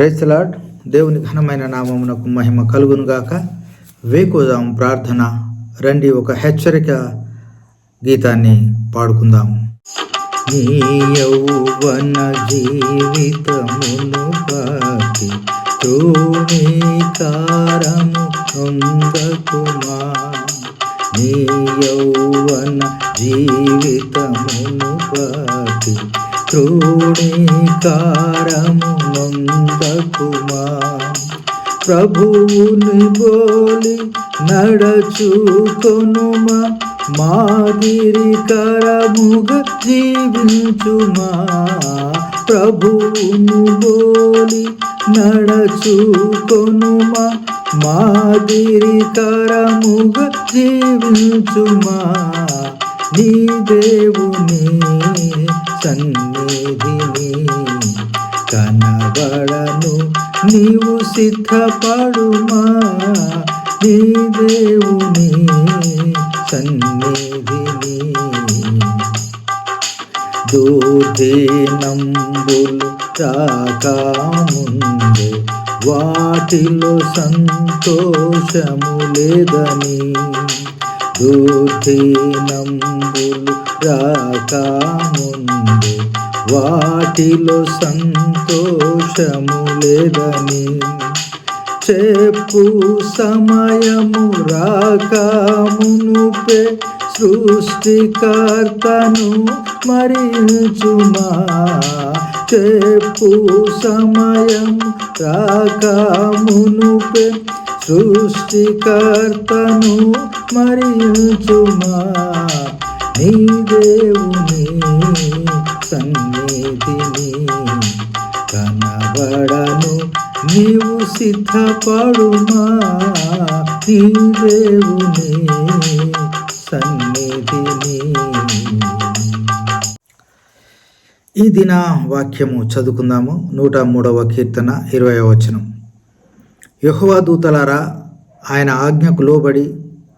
Praise the Lord దేవుని ఘనమైన నామమునకు మహిమ కలుగునుగాక వేకోదాం ప్రార్థన. రండి ఒక హెచ్చరిక గీతాన్ని పాడుకుందాం. నీ యౌవన జీవితమును బాటి తృణీకారము నొందకుమా నీ యౌవన జీవితమును త్రోణీకారముందకుమా ప్రభువుని బోలి నడచుకొనుమా. మాదిరికరముగా జీవించుమా. ప్రభువుని బోలి నడచుకొనుమా. మాదిరికరముగా జీవించుమా. నీ దేవుని సన్నిధిని కనబడను. నీవు సిద్ధపడుమా? నీ దేవుని సన్నిధిని దూర్ధీనంబులు రాకముందే వాటిలో సంతోషము లేదని దూర్ధీనంబులు రాకముందు వాటిలో సంతోషము లేదని చెప్పు సమయము రాకమునుపే సృష్టికర్తను మరించుమా? చెప్పు సమయం రాకమునుపే సృష్టికర్తను మరించుమా. నీ దేవుని సన్నిధిని కనబడను నీవు సిద్ధపడుమా. నీ దేవుని సన్నిధిని. ఈ దిన వాక్యము చదువుకుందాము. నూట మూడవ కీర్తన ఇరవై వచనం. యహోవా దూతలారా ఆయన ఆజ్ఞకు లోబడి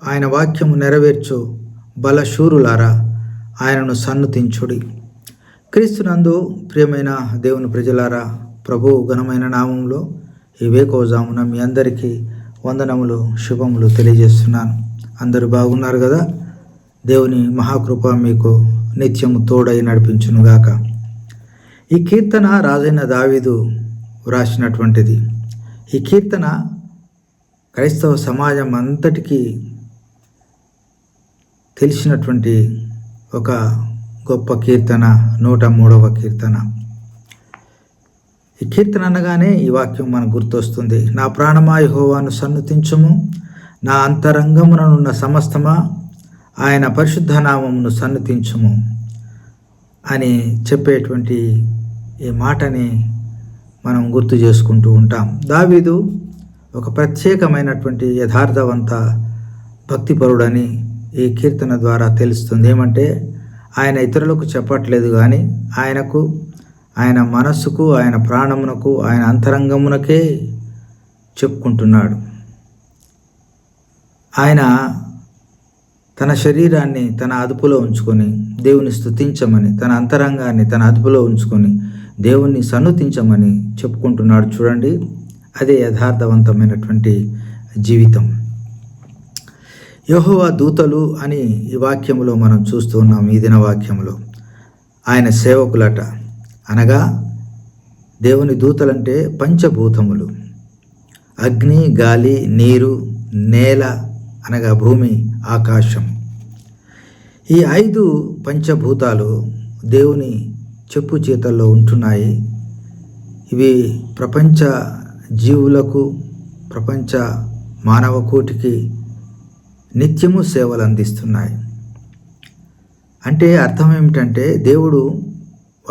ఆయన వాక్యము నెరవేర్చు బలశూరులారా ఆయనను సన్నుతించుడి. క్రీస్తునందు ప్రియమైన దేవుని ప్రజలారా ప్రభు ఘనమైన నామంలో ఈ వేకోజామున మీ అందరికీ వందనములు శుభములు తెలియజేస్తున్నాను. అందరూ బాగున్నారు కదా? దేవుని మహాకృప మీకు నిత్యము తోడై నడిపించునుగాక. ఈ కీర్తన రాజైన దావీదు వ్రాసినటువంటిది. ఈ కీర్తన క్రైస్తవ సమాజం అంతటికీ తెలిసినటువంటి ఒక గొప్ప కీర్తన నూట మూడవ కీర్తన. ఈ కీర్తన అనగానే ఈ వాక్యం మనకు గుర్తొస్తుంది. నా ప్రాణమాయ హోవాను సన్నుతించుము నా అంతరంగముననున్న సమస్తమా ఆయన పరిశుద్ధ నామమును సన్నుతించుము అని చెప్పేటువంటి ఈ మాటని మనం గుర్తు చేసుకుంటూ ఉంటాం. దావీదు ఒక ప్రత్యేకమైనటువంటి యథార్థవంత భక్తిపరుడని ఈ కీర్తన ద్వారా తెలుస్తుంది. ఏమంటే ఆయన ఇతరులకు చెప్పట్లేదు కానీ ఆయనకు ఆయన మనస్సుకు ఆయన ప్రాణమునకు ఆయన అంతరంగమునకే చెప్పుకుంటున్నాడు. ఆయన తన శరీరాన్ని తన అదుపులో ఉంచుకొని దేవుని స్థుతించమని తన అంతరంగాన్ని తన అదుపులో ఉంచుకొని దేవుణ్ణి సన్నుతించమని చెప్పుకుంటున్నాడు చూడండి. అదే యథార్థవంతమైనటువంటి జీవితం. యహోవా దూతలు అని ఈ వాక్యంలో మనం చూస్తూ ఉన్నాం ఈ దిన వాక్యంలో ఆయన సేవకులట. అనగా దేవుని దూతలంటే పంచభూతములు. అగ్ని గాలి నీరు నేల అనగా భూమి ఆకాశం. ఈ ఐదు పంచభూతాలు దేవుని చెప్పు చేతల్లో ఉంటున్నాయి. ఇవి ప్రపంచ జీవులకు ప్రపంచ మానవ కోటికి నిత్యము సేవలు అందిస్తున్నాయి అంటే అర్థం ఏమిటంటే దేవుడు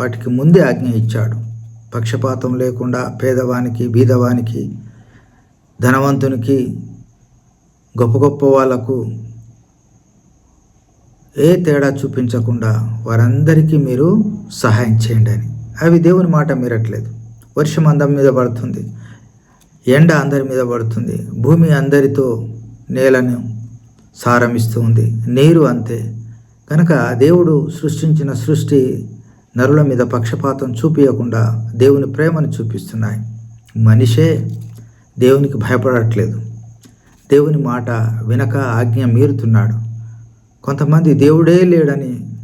వాటికి ముందే ఆజ్ఞ ఇచ్చాడు. పక్షపాతం లేకుండా పేదవానికి బీదవానికి ధనవంతునికి గొప్ప గొప్ప వాళ్ళకు ఏ తేడా చూపించకుండా వారందరికీ మీరు సహాయం చేయండి అని. అవి దేవుని మాట మీరట్లేదు. వర్షం అందం మీద పడుతుంది. ఎండ అందరి మీద పడుతుంది. భూమి అందరితో నేలను సారమిస్తూ ఉంది. నీరు అంతే. కనుక దేవుడు సృష్టించిన సృష్టి నరుల మీద పక్షపాతం చూపించకుండా దేవుని ప్రేమను చూపిస్తున్నాయి. మనిషే దేవునికి భయపడట్లేదు. దేవుని మాట వినక ఆజ్ఞ మీరుతున్నాడు. కొంతమంది దేవుడే లేడని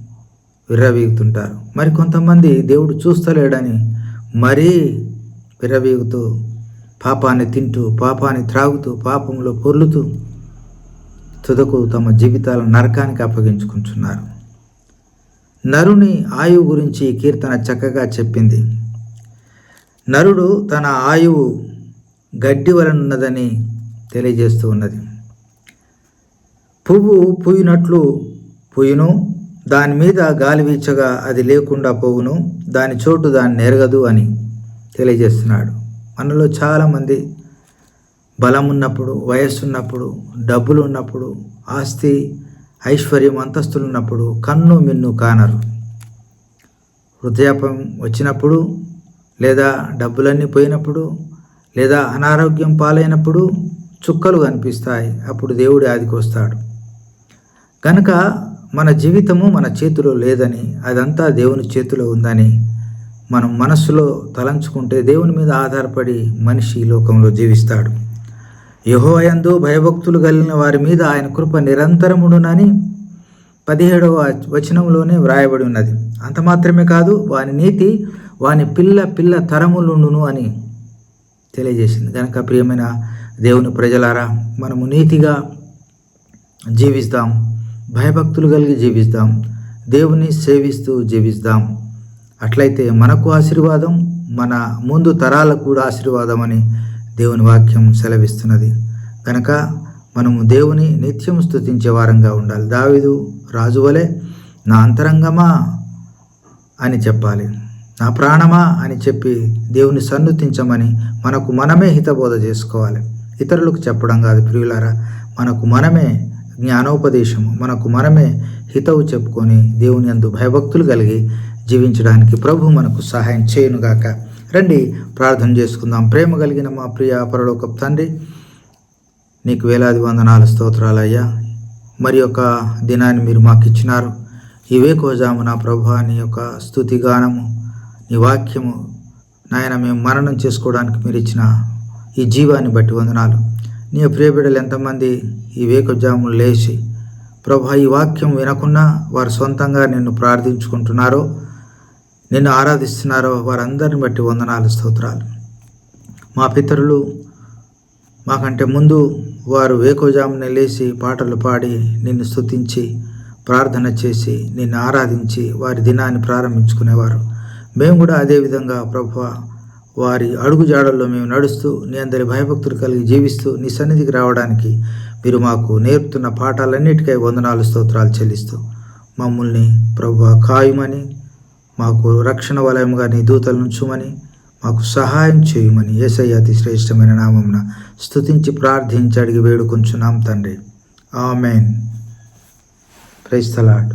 విర్రవీగుతుంటారు. మరి కొంతమంది దేవుడు చూస్తలేడని మరీ విర్రవీగుతూ పాపాన్ని తింటూ పాపాన్ని త్రాగుతూ పాపంలో పొర్లుతూ తుదకు తమ జీవితాలను నరకానికి అప్పగించుకుంటున్నారు. నరుని ఆయువు గురించి కీర్తన చక్కగా చెప్పింది. నరుడు తన ఆయువు గడ్డి వలనున్నదని తెలియజేస్తూ ఉన్నది. పువ్వు పూయినట్లు పూయును దాని మీద గాలి వీచగా అది లేకుండా పోవును దాని చోటు దాన్ని నెరగదు అని తెలియజేస్తున్నాడు. మనలో చాలామంది బలం ఉన్నప్పుడు వయస్సు ఉన్నప్పుడు డబ్బులు ఉన్నప్పుడు ఆస్తి ఐశ్వర్యం అంతస్తులు ఉన్నప్పుడు కన్ను మిన్ను కానరు. వృద్ధాపం వచ్చినప్పుడు లేదా డబ్బులన్నీ పోయినప్పుడు లేదా అనారోగ్యం పాలైనప్పుడు చుక్కలు కనిపిస్తాయి. అప్పుడు దేవుడి ఆదికి వస్తాడు. కనుక మన జీవితము మన చేతిలో లేదని అదంతా దేవుని చేతిలో ఉందని మనం మనస్సులో తలంచుకుంటే దేవుని మీద ఆధారపడి మనిషి లోకంలో జీవిస్తాడు. యహోయందు భయభక్తులు కలిగిన వారి మీద ఆయన కృప నిరంతరముడునని పదిహేడవ వచనంలోనే వ్రాయబడి ఉన్నది. అంత మాత్రమే కాదు వాని నీతి వాని పిల్ల పిల్ల తరములుండును అని తెలియజేసింది. కనుక ప్రియమైన దేవుని ప్రజలారా మనము నీతిగా జీవిస్తాం. భయభక్తులు కలిగి జీవిస్తాం. దేవుని సేవిస్తూ జీవిస్తాం. అట్లయితే మనకు ఆశీర్వాదం మన ముందు తరాలకు కూడా ఆశీర్వాదం అని దేవుని వాక్యం సెలవిస్తున్నది. కనుక మనము దేవుని నిత్యం స్థుతించే వారంగా ఉండాలి. దావిదు రాజు వలె నా అంతరంగమా అని చెప్పాలి. నా ప్రాణమా అని చెప్పి దేవుని సన్నుతించమని మనకు మనమే హితబోధ చేసుకోవాలి. ఇతరులకు చెప్పడం కాదు ప్రియులారా మనకు మనమే జ్ఞానోపదేశము. మనకు మనమే హితవు చెప్పుకొని దేవుని అందు భయభక్తులు కలిగి జీవించడానికి ప్రభు మనకు సహాయం చేయనుగాక. రండి ప్రార్థన చేసుకుందాం. ప్రేమ కలిగిన మా ప్రియ పరలోక తండ్రి నీకు వేలాది వందనాలు స్తోత్రాలయ్యా. మరి యొక్క దినాన్ని మీరు మాకు ఇచ్చినారు ఇవే కోజాము నా ప్రభు నీ యొక్క స్థుతి గానము నీ వాక్యము నాయన మేము మరణం చేసుకోవడానికి మీరు ఇచ్చిన ఈ జీవాన్ని బట్టి వందనాలు. నీ ప్రియబిడ్డలు ఎంతమంది ఈ వేకుజాములు లేచి ప్రభా ఈ వాక్యం వినకున్నా వారు సొంతంగా నిన్ను ప్రార్థించుకుంటున్నారో నిన్ను ఆరాధిస్తున్నారో వారందరిని బట్టి వందనాలు స్తోత్రాలు. మా పితరులు మాకంటే ముందు వారు వేకోజామున లేచి పాటలు పాడి నిన్ను స్తుతించి ప్రార్థన చేసి నిన్ను ఆరాధించి వారి దినాన్ని ప్రారంభించుకునేవారు. మేము కూడా అదేవిధంగా ప్రభు వారి అడుగుజాడల్లో మేము నడుస్తూ నీ అందరి భయభక్తులు కలిగి జీవిస్తూ నీ సన్నిధికి రావడానికి మీరు మాకు నేర్పుతున్న పాఠాలన్నిటికై వందనాలు స్తోత్రాలు చెల్లిస్తూ. మమ్మల్ని ప్రభు కాయమని మాకు రక్షణ వలయముగా నీ దూతలు నుంచుమని మాకు సహాయం చేయమని ఏసయ్య అతి శ్రేష్టమైన నామమున స్థుతించి ప్రార్థించి అడిగి వేడుకొంచున్నాం తండ్రి. ఆమెన్. క్రైస్తలాడ్